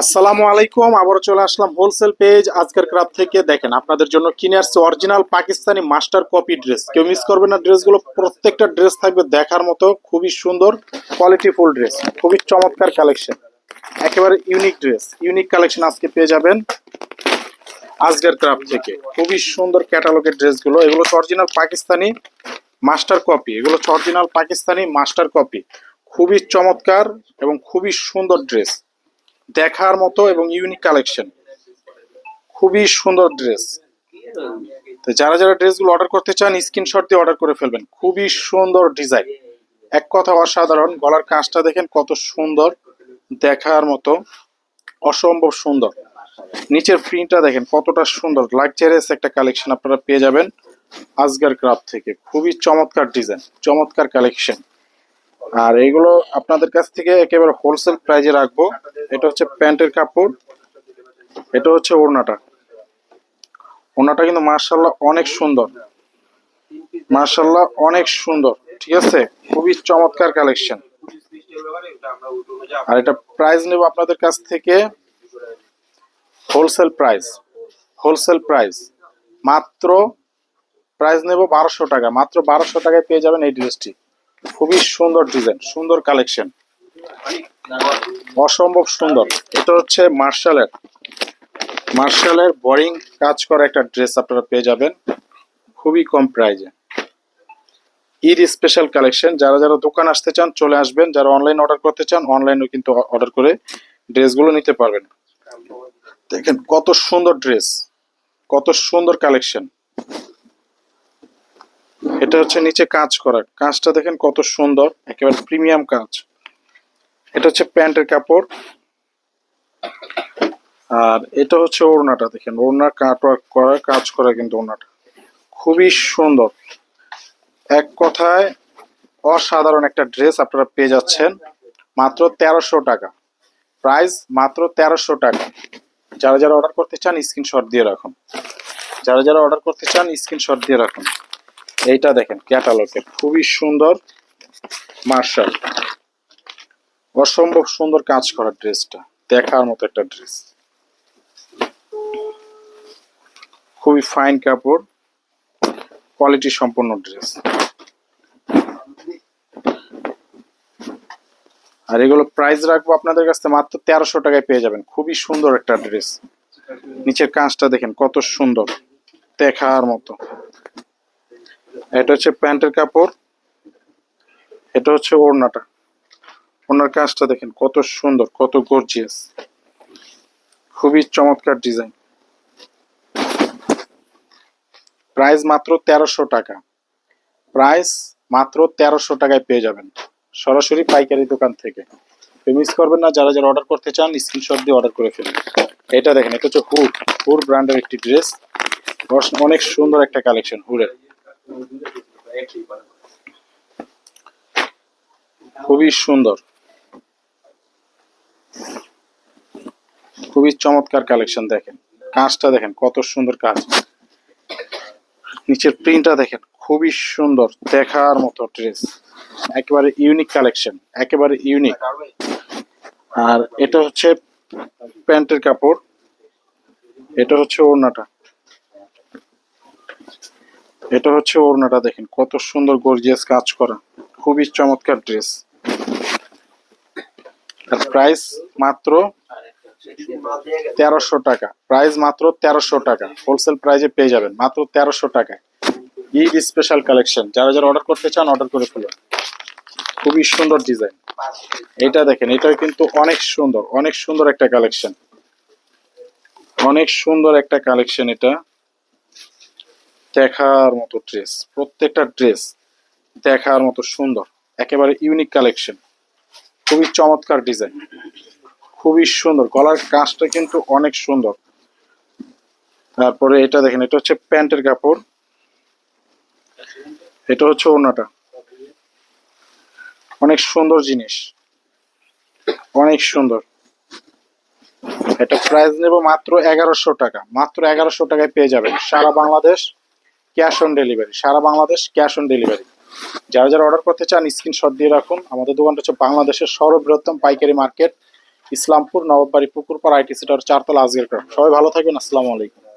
আসসালামু আলাইকুম, আবারও চলে আসলাম হোলসেল পেজ আজকের ক্রাব থেকে। দেখেন, আপনাদের জন্য কিনে আসছে original Pakistani master copy dress কেউ মিস করবেন না ড্রেসগুলো প্রত্যেকটা ড্রেস থাকবে দেখার মতো, খুবই সুন্দর কোয়ালিটি ফুল ড্রেস খুবই চমৎকার কালেকশন একেবারে ইউনিক ড্রেস ইউনিক কালেকশন আজকে পেয়ে যাবেন আজকের ক্রাব থেকে। খুবই সুন্দর ক্যাটালগের ড্রেসগুলো এগুলো অরিজিনাল পাকিস্তানি মাস্টার কপি এগুলো অরিজিনাল পাকিস্তানি মাস্টার কপি খুবই চমৎকার এবং খুবই সুন্দর ড্রেস দেখার মতো এবং ইউনিক কালেকশন খুবই সুন্দর ড্রেস তো যারা যারা ড্রেসগুলো অর্ডার করতে চান স্ক্রিনশট দিয়ে অর্ডার করে ফেলবেন। খুবই সুন্দর ডিজাইন এক কথা অসাধারণ, গলার কাজটা দেখেন কত সুন্দর, দেখার মতো, অসম্ভব সুন্দর। নিচের প্রিন্টটা দেখেন কতটা সুন্দর লাক্সারিয়াস একটা কালেকশন আপনারা পেয়ে যাবেন আজগার ক্রাফট থেকে। খুবই চমৎকার ডিজাইন চমৎকার কালেকশন আর এগুলো আপনাদের কাছ থেকে একেবারে হোলসেল প্রাইজে রাখব। এটা হচ্ছে প্যান্টের কাপড়, এটা হচ্ছে ওড়নাটা। ওড়নাটা কিন্তু মার্শাল্লাহ অনেক সুন্দর। মার্শাল্লাহ অনেক সুন্দর, ঠিক আছে? খুবই চমৎকার কালেকশন আর এটা প্রাইস নেব আপনাদের কাছ থেকে হোলসেল প্রাইস হোলসেল প্রাইস মাত্র প্রাইস নেব বারোশো টাকা, মাত্র বারোশো টাকায় পেয়ে যাবেন এই ড্রেসটি খুবই সুন্দর ডিজাইন, সুন্দর কালেকশন। অসম্ভব সুন্দর। এটা হচ্ছে মার্শালের মার্শালের বোরিং কাজ করা একটা ড্রেস আপনারা পেয়ে যাবেন। খুবই কম প্রাইজে। Eid special collection. যারা যারা দোকান আসতে চান, চলে আসবেন। যারা অনলাইন অর্ডার করতে চান, অনলাইনেও কিন্তু অর্ডার করে ড্রেসগুলো নিতে পারবেন। দেখেন কত সুন্দর ড্রেস, কত সুন্দর কালেকশন। এটা হচ্ছে নিচে কাজ করা। কাজটা দেখেন কত সুন্দর, একেবারে প্রিমিয়াম কাজ। এটা হচ্ছে প্যান্টের কাপড়। আর এটা হচ্ছে ওড়নাটা, দেখেন ওড়নার কাটওয়ার্ক করা, কাজ করা কিন্তু ওড়নাটা। খুবই সুন্দর। এক কথায় অসাধারণ একটা ড্রেস আপনারা পেয়ে যাচ্ছেন, মাত্র তেরোশো টাকা। প্রাইস মাত্র তেরোশো টাকা। যারা যারা অর্ডার করতে চান, স্ক্রিনশট দিয়ে রাখুন। যারা যারা অর্ডার করতে চান, স্ক্রিনশট দিয়ে রাখুন। এইটা দেখেন, ক্যাটালগের, খুবই সুন্দর মার্শাল। অসম্ভব সুন্দর কাজ করা ড্রেসটা, দেখার মতো একটা ড্রেস। খুবই ফাইন কাপড়, কোয়ালিটি সম্পন্ন ড্রেস। আর এগুলো প্রাইস রাখব আপনাদের কাছে মাত্র তেরোশো টাকায় পেয়ে যাবেন। খুবই সুন্দর একটা ড্রেস। নিচের কাজটা দেখেন, কত সুন্দর, দেখার মতো। এটা হচ্ছে প্যান্টের কাপড়, এটা হচ্ছে ওড়নাটা। ওড়নার কাজটা দেখেন কত সুন্দর, কত গর্জিয়াস খুবই চমৎকার ডিজাইন প্রাইস মাত্র তেরোশো টাকা। প্রাইস মাত্র তেরোশো টাকায় পেয়ে যাবেন। সরাসরি পাইকারি দোকান থেকে। মিস করবেন না, যারা যারা অর্ডার করতে চান স্ক্রিনশট দিয়ে অর্ডার করে ফেলুন। এটা দেখেন, এটা হচ্ছে হুড। হুড ব্র্যান্ডের একটি ড্রেস অনেক সুন্দর একটা কালেকশন হুডের। খুবই সুন্দর। খুবই চমৎকার কালেকশন দেখেন। কাজটা দেখেন, কত সুন্দর কাজ নিচের প্রিন্টটা দেখেন, খুবই সুন্দর, দেখার মতো ড্রেস একেবারে ইউনিক কালেকশন একেবারে ইউনিক আর এটা হচ্ছে প্যান্টের কাপড়, এটা হচ্ছে ওড়নাটা। এটা হচ্ছে ওড়নাটা দেখেন, কত সুন্দর গর্জিয়াস কাজ করা। খুবই চমৎকার ড্রেস আর প্রাইস মাত্র তেরোশো টাকা। প্রাইস মাত্র তেরোশো টাকা। হোলসেল প্রাইজে পেয়ে যাবেন, মাত্র তেরোশো টাকা ঈদ স্পেশাল কালেকশন যারা যারা অর্ডার করতে চান অর্ডার করে ফেলুন। খুবই সুন্দর ডিজাইন এটা দেখেন, এটা কিন্তু অনেক সুন্দর অনেক সুন্দর একটা কালেকশন অনেক সুন্দর একটা কালেকশন এটা। দেখার মতো ড্রেস প্রত্যেকটা ড্রেস দেখার মতো সুন্দর, একেবারে ইউনিক কালেকশন খুবই চমৎকার ডিজাইন খুবই সুন্দর, গলার কাজটা কিন্তু অনেক সুন্দর। তারপরে এটা দেখেন, এটা হচ্ছে প্যান্টের কাপড়, এটা হচ্ছে ওড়নাটা। অনেক সুন্দর জিনিস, অনেক সুন্দর। এটা প্রাইস নেব মাত্র এগারোশো টাকা, মাত্র এগারোশো টাকায় পেয়ে যাবেন, সারা বাংলাদেশ ক্যাশ অন ডেলিভারি, সারা বাংলাদেশ ক্যাশ অন ডেলিভারি। যারা যারা অর্ডার করতে চান, স্ক্রিনশট দিয়ে রাখুন। আমাদের দোকানটা হচ্ছে বাংলাদেশের সর্ববৃহত্তম পাইকারি মার্কেট, ইসলামপুর, নবাববাড়ি, পুকুরপাড়া, আইটি সিটার চারতলা আজগের সবাই ভালো থাকবেন। আসসালামু আলাইকুম।